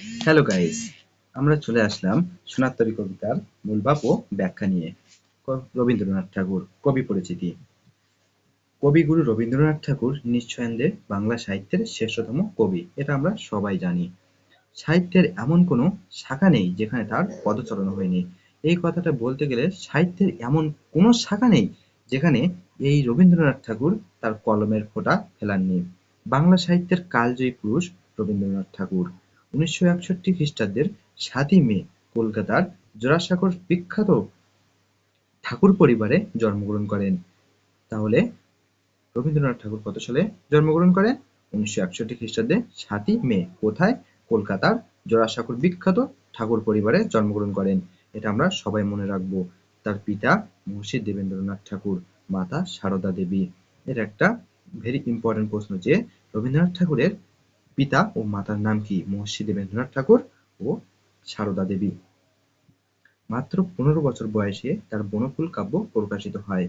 Hello guys আমরা চলে আসলাম সোনাত্তরী কবিতার মূলভাব ও ব্যাখ্যা নিয়ে। রবীন্দ্রনাথ ঠাকুর, কবি পরিচিতি। কবিগুরু রবীন্দ্রনাথ ঠাকুর নিঃসন্দেহে বাংলা সাহিত্যের শ্রেষ্ঠতম কবি। এটা আমরা সবাই জানি। সাহিত্যের এমন কোনো শাখা নেই যেখানে তার পদচরণ হয়নি। এই কথাটা বলতে গেলে সাহিত্যের এমন কোনো শাখা নেই যেখানে এই রবীন্দ্রনাথ ঠাকুর তার কলমের ফোঁটা ফেলাননি। বাংলা সাহিত্যের কালজয়ী পুরুষ রবীন্দ্রনাথ ঠাকুর। উনিশশো একষট্টি খ্রিস্টাব্দের সাতই মে কলকাতার জোড়াসাঁকোর বিখ্যাত ঠাকুর পরিবারে জন্মগ্রহণ করেন। তাহলে রবীন্দ্রনাথ ঠাকুর কত সালে জন্মগ্রহণ করেন? উনিশশো একষট্টি খ্রিস্টাব্দে সাতই মে কোথায়? কলকাতার জোড়াসাঁকোর বিখ্যাত ঠাকুর পরিবারে জন্মগ্রহণ করেন। এটা আমরা সবাই মনে রাখব। তার পিতা মহর্ষি দেবেন্দ্রনাথ ঠাকুর, মাতা সারদা দেবী। এর একটা ভেরি ইম্পর্টেন্ট প্রশ্ন যে, রবীন্দ্রনাথ ঠাকুরের পিতা ও মাতার নাম কি মহর্ষি দেবেন্দ্রনাথ ঠাকুর ও সারদা দেবী? মাত্র পনেরো বছর বয়সে তার বনফুল কাব্য প্রকাশিত হয়।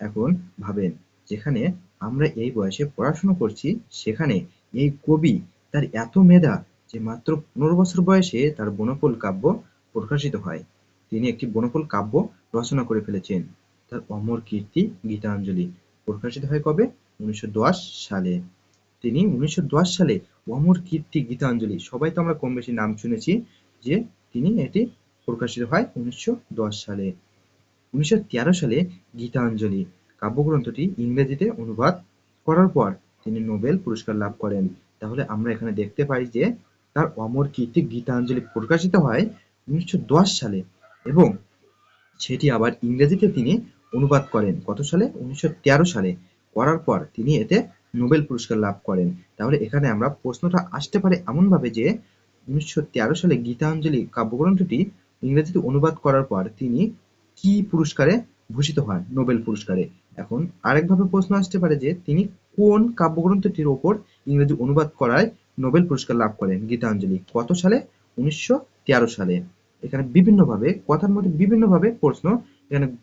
এখন ভাবেন, যেখানে আমরা এই বয়সে পড়াশোনা করছি, সেখানে এই কবি তার এত মেধা যে মাত্র পনেরো বছর বয়সে তার বনফুল কাব্য প্রকাশিত হয়। তিনি একটি বনফুল কাব্য রচনা করে ফেলেছেন। তার অমর কীর্তি গীতাঞ্জলি প্রকাশিত হয় কবে? উনিশশো দশ সালে। তিনি উনিশশো দশ সালে অমর কীর্তি গীতাঞ্জলি। সবাই তো আমরা কম বেশি নাম শুনেছি যে তিনি এটি প্রকাশিত হয় উনিশশো দশ সালে। উনিশশো তেরো সালে গীতাঞ্জলি কাব্যগ্রন্থটি ইংরেজিতে অনুবাদ করার পর তিনি নোবেল পুরস্কার লাভ করেন। তাহলে আমরা এখানে দেখতে পাই যে তার অমর কীর্তি গীতাঞ্জলি প্রকাশিত হয় উনিশশো দশ সালে এবং সেটি আবার ইংরেজিতে তিনি অনুবাদ করেন। কত সালে? উনিশশো তেরো সালে। করার পর তিনি এতে নোবেল পুরস্কার লাভ করেন। তাহলে এখানে আমরা প্রশ্নটা আসতে পারে এমনভাবে যে, উনিশশো তেরো সালে গীতাঞ্জলি কাব্যগ্রন্থটি ইংরেজিতে অনুবাদ করার পর তিনি কি পুরস্কারে ভূষিত হন? নোবেল পুরস্কারে। এখন আরেকভাবে প্রশ্ন আসতে পারে যে, তিনি কোন কাব্যগ্রন্থটির ওপর ইংরেজি অনুবাদ করায় নোবেল পুরস্কার লাভ করেন গীতাঞ্জলি? কত সালে? উনিশশো তেরো সালে। এখানে বিভিন্নভাবে, কথার মধ্যে বিভিন্নভাবে প্রশ্ন এখানে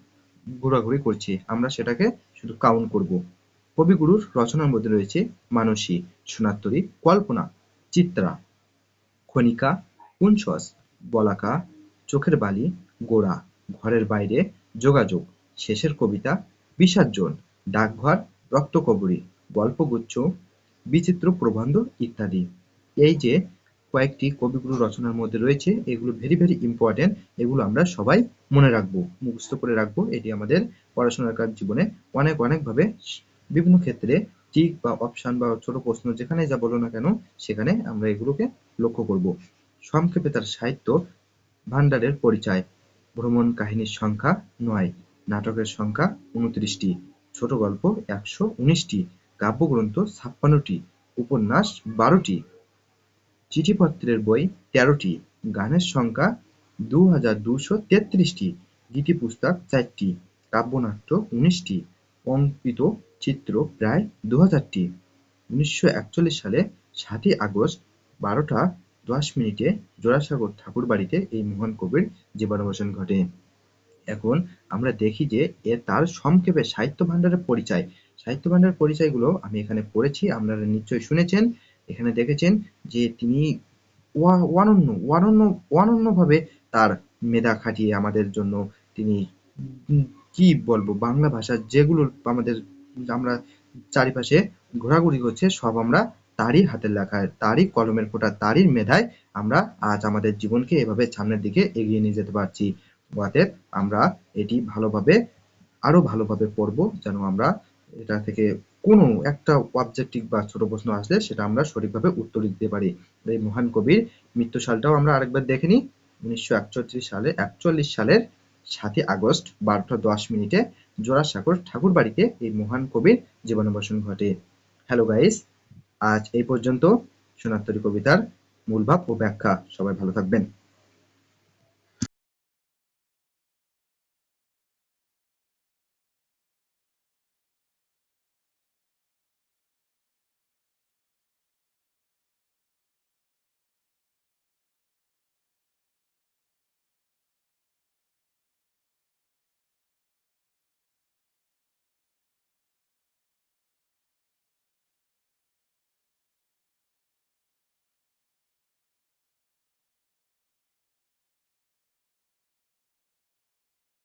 ঘোরাঘুরি করছি। আমরা সেটাকে শুধু কাউন্ট করব। কবিগুরুর রচনার মধ্যে রয়েছে মানসী, সোনাত্তরী, কল্পনা, চিত্রা খনিকা কুঞ্চস বলাকা, চোখের বালি, গোড়া, ঘরের বাইরে, যোগাযোগ, শেষের কবিতা বিসর্জন ডাকঘর, রক্তকবরী, গল্পগুচ্ছ, বিচিত্র প্রবন্ধ ইত্যাদি। এই যে কয়েকটি কবিগুরু রচনার মধ্যে রয়েছে, এগুলো ভেরি ভেরি ইম্পর্টেন্ট এগুলো আমরা সবাই মনে রাখব, মুখস্থ করে রাখব। এটি আমাদের পড়াশোনার কাজ জীবনে অনেক, অনেকভাবে বিভিন্ন ক্ষেত্রে টিক বা অপশন বা ছোট প্রশ্ন যেখানে যা বলো না কেন, সেখানে আমরা এগুলোকে লক্ষ্য করব। সংক্ষেপে তার সাহিত্য ভান্ডারের পরিচয়, ভ্রমণ কাহিনীর সংখ্যা নয়, নাটকের সংখ্যা উনত্রিশটি, ছোট গল্প একশো উনিশটি, কাব্যগ্রন্থ ছাপ্পান্নটি, উপন্যাস বারোটি, চিঠিপত্রের বই তেরোটি, গানের সংখ্যা দু হাজার দুশো তেত্রিশটি গীতি পুস্তক চারটি, কাব্যনাট্য উনিশটি, অঙ্কিত চিত্র প্রায় দু হাজারটি উনিশশো একচল্লিশ সালে সাতই আগস্ট বারোটা দশ মিনিটে জোড়াসাগর ঠাকুরবাড়িতে এই মহান কবির জীবনাবসান ঘটে। এখন আমরা দেখি যে এ তার সংক্ষেপে সাহিত্য ভাণ্ডারের পরিচয়। সাহিত্য ভাণ্ডারের পরিচয়গুলো আমি এখানে পড়েছি, আপনারা নিশ্চয়ই শুনেছেন। এখানে দেখেছেন যে তিনি অনন্য অনন্য অনন্যভাবে তার মেধা খাটিয়ে আমাদের জন্য তিনি কি বলব, বাংলা ভাষা যেগুলো আমাদের আমরা চারিপাশে ঘোরাঘুরি করছে, সব আমরা তারই হাতের লেখায়, তারই কলমের ফোঁটা, তারই মেধায় আমরা আজ আমাদের জীবনকে এভাবে সামনের দিকে এগিয়ে নিয়ে যেতে পারছি। অতএব আমরা এটি ভালোভাবে আরও ভালোভাবে পড়ব যেন আমরা এটা থেকে কোনো একটা অবজেক্টিভ বা ছোট প্রশ্ন আসলে সেটা আমরা সঠিকভাবে উত্তর দিতে পারি। এই মহান কবির মৃত্যু সালটাও আমরা আরেকবার দেখে নিই। উনিশশো একচল্লিশ সালে, একচল্লিশ সালের সাতই আগস্ট, বারোটা দশ মিনিটে জোড়াসাঁকোর ঠাকুর বাড়িতে এই মহান কবির জীবনাবসান ঘটে। হ্যালো গাইস আজ এই পর্যন্ত সোনাত্তরী কবিতার মূল ভাব ও ব্যাখ্যা। সবাই ভালো থাকবেন।